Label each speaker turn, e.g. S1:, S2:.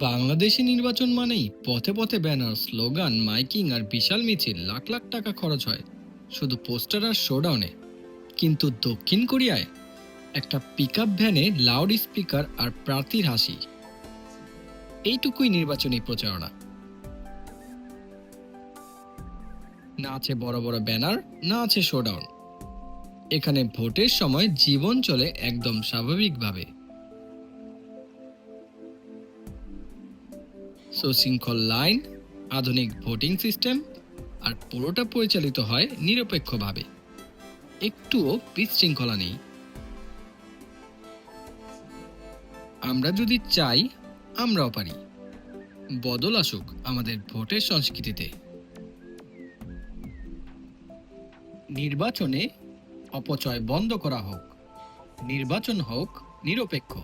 S1: বাংলাদেশি নির্বাচন মানেই পথে পথে ব্যানার, স্লোগান, মাইকিং আর বিশাল মিছিল, লাখ লাখ টাকা খরচ হয়। শুধু পোস্টার আর শোডাউনে। কিন্তু দক্ষিণ কোরিয়ায় একটা পিক ভ্যানে লাউড স্পিকার আর প্রার্থীর হাসি। এইটুকুই নির্বাচনী প্রচারণা। না আছে বড় বড় ব্যানার, না আছে শোডাউন। এখানে ভোটের সময় জীবন চলে একদম স্বাভাবিকভাবে। সুশৃঙ্খল লাইন, আধুনিক ভোটিং সিস্টেম আর পুরোটা পরিচালিত হয় নিরপেক্ষভাবে। একটুও বিশৃঙ্খলা নেই। আমরা যদি চাই, আমরাও পারি। বদল আসুক আমাদের ভোটের সংস্কৃতিতে। নির্বাচনে অপচয় বন্ধ করা হোক, নির্বাচন হোক নিরপেক্ষ।